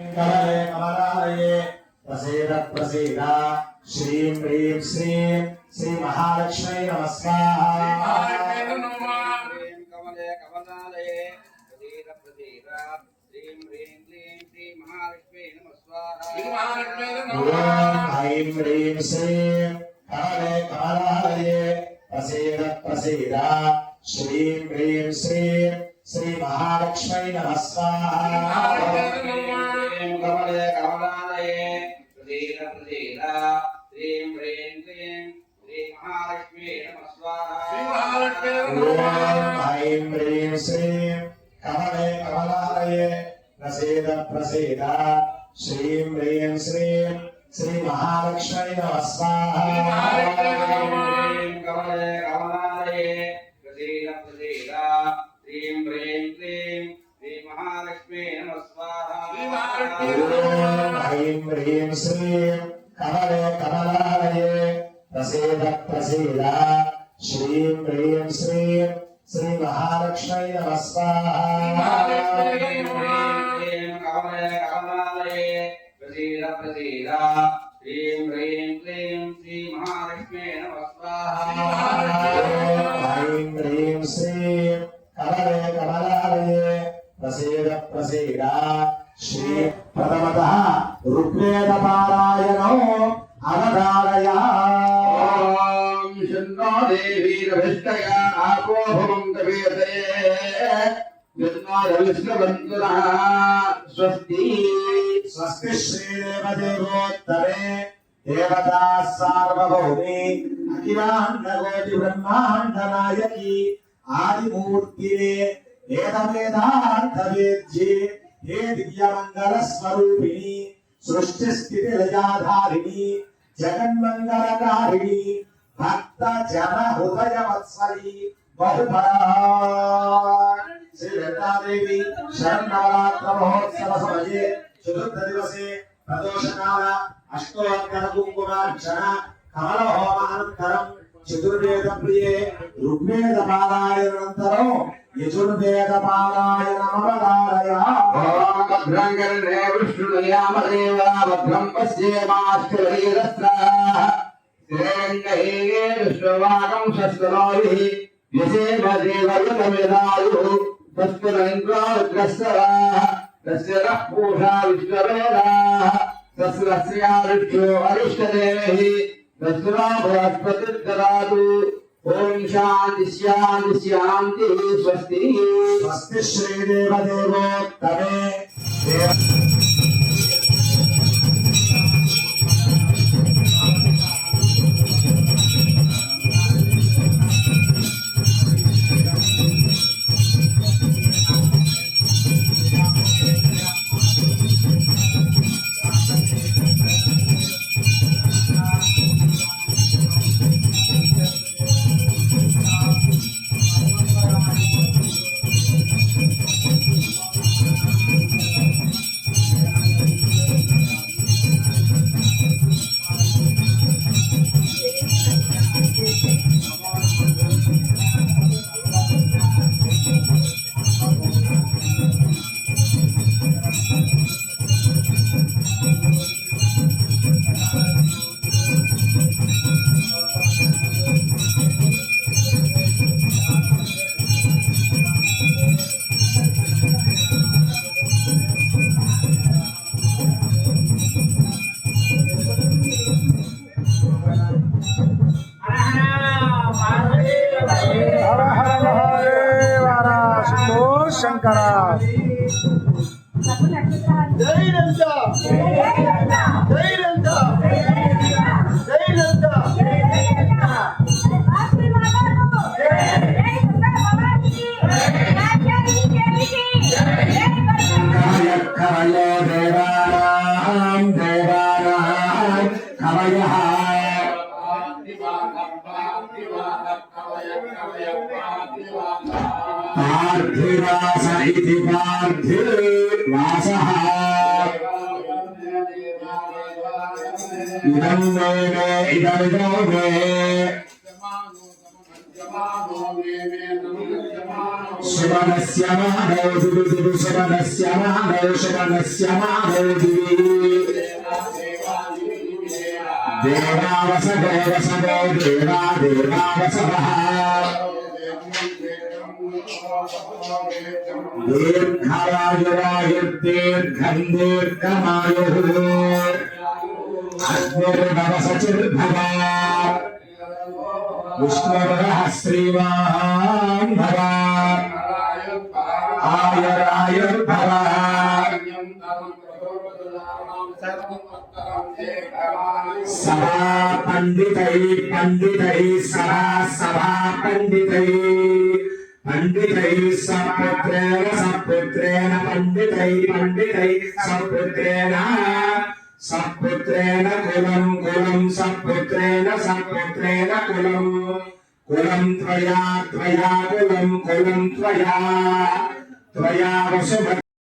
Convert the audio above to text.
करवे कमलालये प्रसीद प्रसीद श्रीं ह्रीं श्रीं श्रीमहालक्ष्मी नमस्कार। ह्रीं ह्रीं श्रीं करवे कमलालये प्रसीद प्रसीद श्रीं ह्रीं श्रीं श्रीमहालक्ष्मी नमस्कार। కమలే కమలాలయే. ప్రసీద ప్రసీద శ్రీం హ్రీం క్లీం శ్రీ మహాలక్ష్మీ నమ ఓం ఐం హ్రీం శ్రీం. కమలే కమలాలయే. ప్రసీద ప్రసీద. శ్రీం హ్రీం శ్రీం. శ్రీ మహాలక్ష్మీ నమస్కారం శ్రీం కమలే ह्रीं ह्रीं श्रीं कमले कमलालये प्रसीद प्रसीद श्रीं ह्रीं श्रीं श्रीमहालक्ष्मी नमस्वाहा ह्रीं ह्रीं क्लीं श्रीमहालक्ष्मी नमस्वाहा ह्रीं ह्रीं श्रीं कमले कमला ప్రసీద శ్రీ ప్రథమత ఋగ్వేద పారాయణం అవధారయ స్వస్తి. స్వస్తి శ్రీదేవ దేవోత్తరే దేవతా సార్వభౌమి అఖిలాండకోటి బ్రహ్మాండ నాయకి ఆదిమూర్తినే వేద వేదాంత వేద్యే హే దివ్యమంగళ స్వరూపిణి సృష్టి స్థితి లయాధారిణి జగన్మంగళకారిణి భక్త జన హృదయ వత్సలి బహుపరా శ్రీ వెంకటాదేవి శరణవరాత్ర మహోత్సవ సమయే చతుర్థ దివసే ప్రదోషకాల అష్టోత్తర కుంకుమార్చన కమల హోమానంతరం చతుర్వేద ప్రియే ఋగ్వేద పారాయణానంతరం యజుర్వేద పారాయణమవదారయ ఓం భద్రం భద్రం పశ్యేమాష్టరీరస్ర శ్రేణ్యే విష్ణువాకం శస్త్రోభిః యసేమ తస్య పూషా విశ్వవేదాः తస్రస్యారిష్ఠో అరిష్టదేవైः ఓం శాంతి శాంతి శాంతి స్వస్తి. స్వస్తి శ్రీదేవ శంకర జై నంద पार्थिवास इति पार्थिवासः इदं मे मे इदमिदो मे सुमनस्य माधव दिवि दिवि सुमनस्य माधव सुमनस्य माधव दिवि देवावसदेवसदो देवा देवावसवः दीर्घवायुरायुर्दीर्घम् दीर्घमायुः अग्निर्भवसचिर्भवा विष्णुर्वः श्रीवान् सभा पंडितै सभा सभा పండితై సపుత్రేణ సపుత్రేణ పండితై పండితై సపుత్రేణ సపుత్రేణ కులం కులం సపుత్రేణ సపుత్రేణ కులం. కులం త్వయా త్వయా కులం కులం త్వయా త్వయా వసుమతి